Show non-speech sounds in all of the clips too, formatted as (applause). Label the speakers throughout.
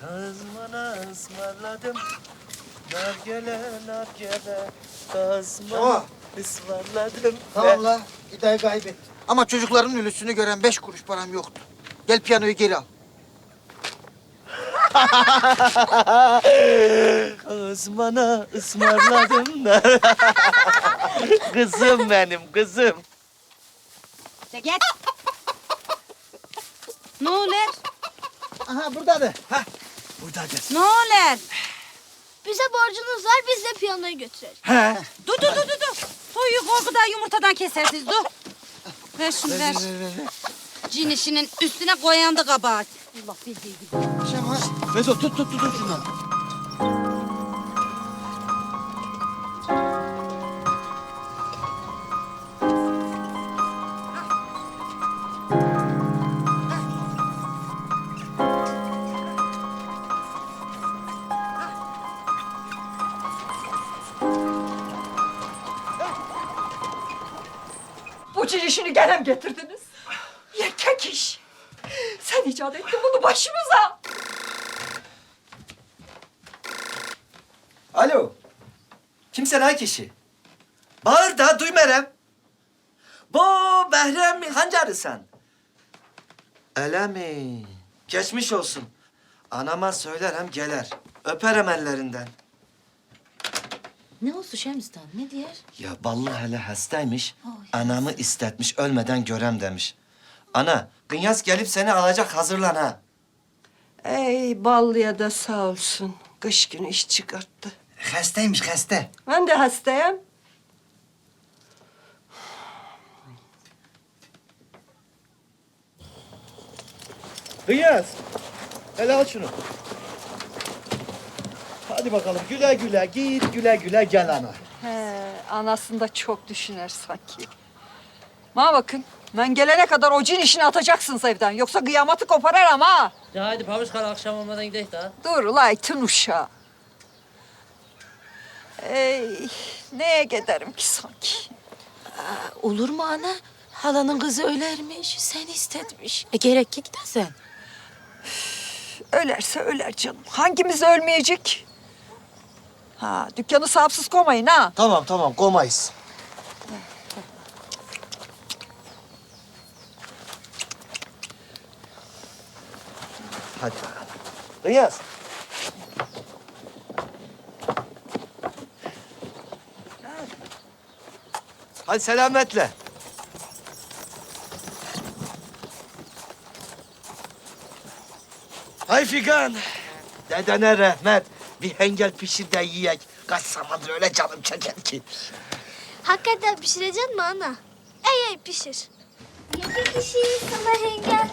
Speaker 1: Kazmana ısmarladım. Nargele nargele. Kazmana
Speaker 2: Tamam.
Speaker 1: ısmarladım.
Speaker 2: Tamam la. İddiayı kaybet. Ama çocukların ölüsünü gören beş kuruş param yoktu. Gel piyanoyu geri al. (laughs)
Speaker 1: Kazmana ısmarladım. (laughs) kızım benim kızım.
Speaker 3: Git. Ne olur?
Speaker 2: Aha buradadır. Hah. Buradadır.
Speaker 3: Ne olur?
Speaker 4: Bize borcunuz var, biz de piyanoyu götürelim.
Speaker 2: He.
Speaker 3: Dur dur dur dur. dur. Soyu korkudan yumurtadan kesersiniz dur. Ver şunu ver. Cin işinin üstüne koyandı kabahat. Allah bildiği gibi.
Speaker 2: Şema.
Speaker 1: Mesut tut tut tut tut şunu.
Speaker 5: İşini gene getirdiniz? Yekek iş. Sen icat ettin bunu başımıza.
Speaker 1: Alo. Kimsen ha kişi? Bağır da duymerem. Bu Behrem Hancarı sen. Öyle mi? Geçmiş olsun. Anama söylerim gelir. Öperim ellerinden.
Speaker 6: Ne olsun Şems'ten? Ne diyer?
Speaker 1: Ya vallahi hele hastaymış. Anamı istetmiş ölmeden görem demiş. Ana, Kınyas gelip seni alacak hazırlan ha.
Speaker 5: Ey ballıya da sağ olsun. Kış günü iş çıkarttı.
Speaker 2: Hastaymış hasta.
Speaker 5: Ben de hastayım.
Speaker 1: Kınyas, hele al şunu. Hadi bakalım güle güle git güle güle gel ana.
Speaker 5: He, anasını da çok düşünür sanki. Bana bakın. Ben gelene kadar o cin işini atacaksınız evden. Yoksa kıyameti koparar ama.
Speaker 7: Ya hadi Pamuçkal akşam olmadan gidelim daha.
Speaker 5: Dur ulay tın uşağı. Ey, neye giderim ki sanki?
Speaker 6: Olur mu ana? Halanın kızı ölermiş, sen istetmiş. E gerek ki gidesen.
Speaker 5: Ölerse öler canım. Hangimiz ölmeyecek? Ha, dükkanı sahipsiz koymayın ha.
Speaker 1: Tamam tamam komayız. Hadi bakalım. Kınyas. Hadi selametle. Hay Figan. Dedene rahmet. Bir hengel pişir de yiyek. Kaç zamandır öyle canım çeker ki.
Speaker 4: Hakikaten pişirecek mi ana? Ey ey pişir. Yedi kişi sana engel.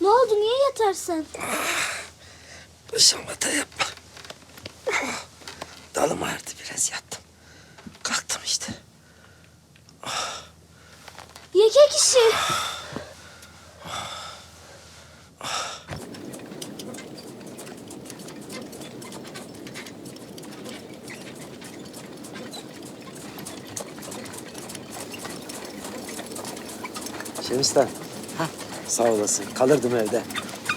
Speaker 4: Ne oldu, niye yatarsın?
Speaker 8: Başıma da yapma. Dalım ağrıdı biraz yattım. Kalktım işte.
Speaker 4: Yeke kişi.
Speaker 8: Sağ olasın. Kalırdım evde.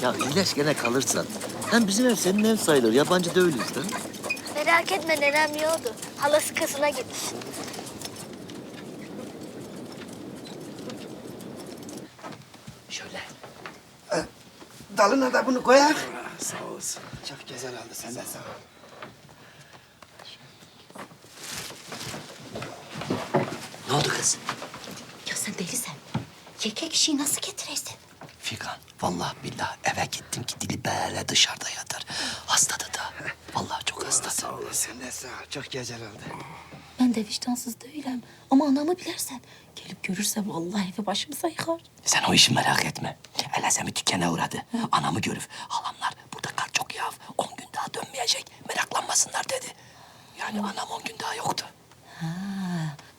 Speaker 9: Ya iyileş gene kalırsan. Hem bizim ev senin ev sayılır. Yabancı değiliz lan.
Speaker 4: Merak etme nenem yiyordu. Halası kasına gitmiş.
Speaker 8: Şöyle.
Speaker 2: Dalına da bunu koyar.
Speaker 8: Sağ olasın.
Speaker 2: Çok güzel oldu sen de sağ ol.
Speaker 8: Ne oldu kız?
Speaker 6: Yeke kişiyi nasıl getirirsin?
Speaker 8: Figan. Vallahi billahi eve gittim ki dili böyle dışarıda yatar. Hastadı da. Vallahi çok hastadı.
Speaker 2: Sağ ol sen de sağ ol. Çok güzel oldu.
Speaker 6: Ben de vicdansız değilim. Ama anamı bilersen. Gelip görürse vallahi evi başımıza yıkar.
Speaker 8: Sen o işi merak etme. Hele Semi dükkana uğradı. Anamı görüp halamlar burada kar çok yağ. On gün daha dönmeyecek. Meraklanmasınlar dedi. Yani anam on gün daha yoktu.
Speaker 6: Ha,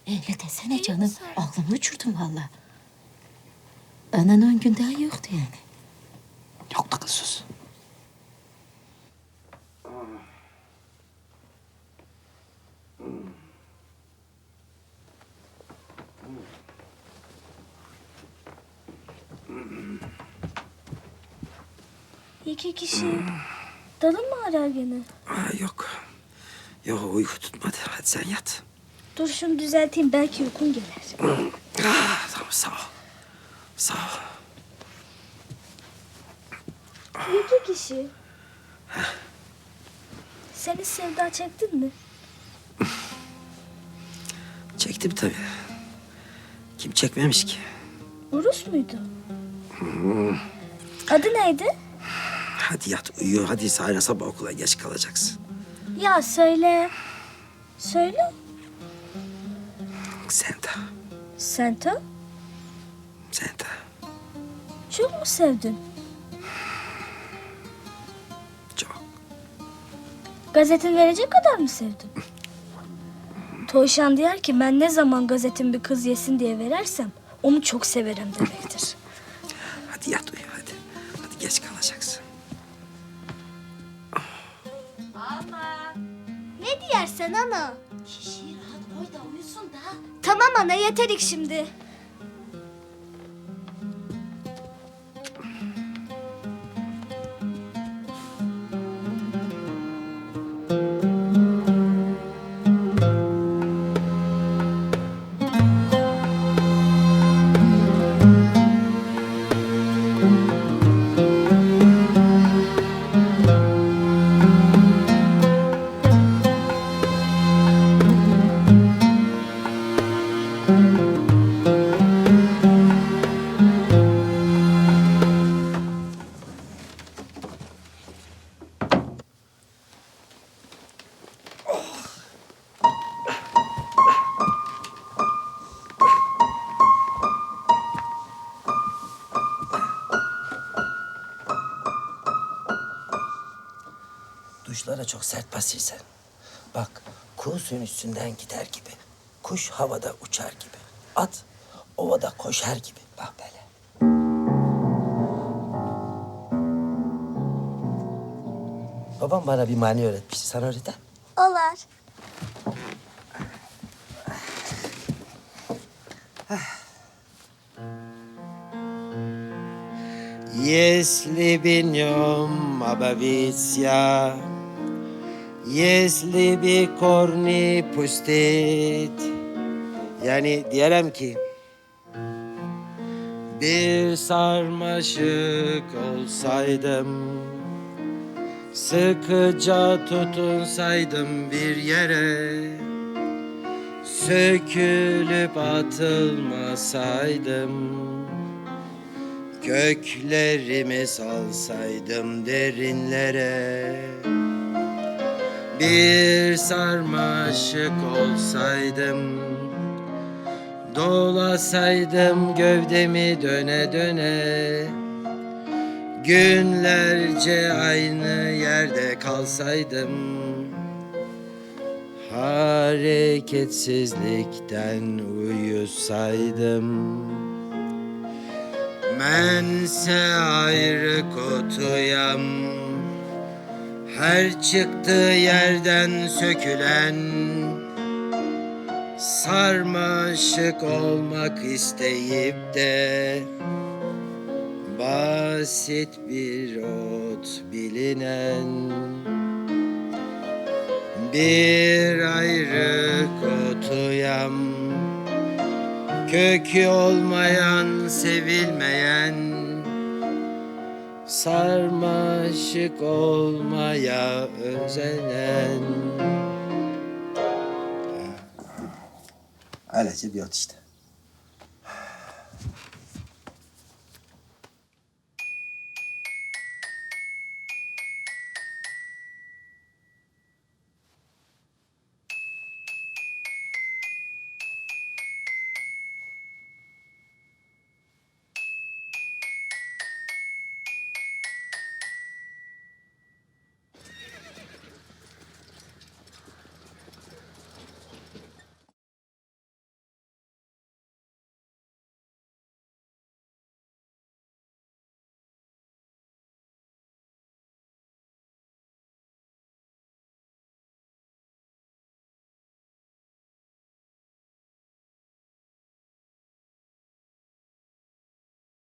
Speaker 6: öyle desene canım. Aklımı uçurdun valla. Anan on gün daha yoktu yani.
Speaker 8: Yoktu kız sus.
Speaker 4: İki kişi. Dalın mı arar gene?
Speaker 8: Aa, yok. Yok uyku tutmadı. Hadi sen yat.
Speaker 4: Dur şunu düzelteyim belki uykun gelir. (clears throat)
Speaker 8: Ah, tamam sağ ol. Sağ ol.
Speaker 4: İki kişi. Sen hiç sevda çektin mi?
Speaker 8: Çektim tabii. Kim çekmemiş ki?
Speaker 4: Urus muydu? Adı neydi?
Speaker 8: Hadi yat uyu. Hadi sayra sabah okula geç kalacaksın.
Speaker 4: Ya söyle. Söyle.
Speaker 8: Senta.
Speaker 4: Senta.
Speaker 8: Senta.
Speaker 4: Çok mu sevdin?
Speaker 8: Çok.
Speaker 4: Gazetin verecek kadar mı sevdin? Toyşan diyor ki ben ne zaman gazetin bir kız yesin diye verersem onu çok severim demektir. (laughs)
Speaker 8: Hadi yat uyu hadi. Hadi geç kalacaksın.
Speaker 4: Ne diyersen ana? Şişi rahat koy da uyusun da. Tamam ana yeterik şimdi.
Speaker 8: Duşlara çok sert basırsan. Bak kuğu suyun üstünden gider gibi. Kuş havada uçar gibi. At ovada koşar gibi. Bak böyle. Babam bana bir mani öğretmişti. Sana öğreten.
Speaker 4: Olar.
Speaker 8: Jeśli by nią jeśli by korni pustit. Yani diyelim ki bir sarmaşık olsaydım Sıkıca tutunsaydım bir yere Sökülüp atılmasaydım Köklerimi salsaydım derinlere Bir sarmaşık olsaydım Dolasaydım gövdemi döne döne. Günlerce aynı yerde kalsaydım Hareketsizlikten uyusaydım. Mense ayrı kutuyam Her çıktığı yerden sökülen Sarmaşık olmak isteyip de Basit bir ot bilinen Bir ayrı kutuyam Kökü olmayan, sevilmeyen Sarmaşık olmaya özenen Öylece bir ot işte.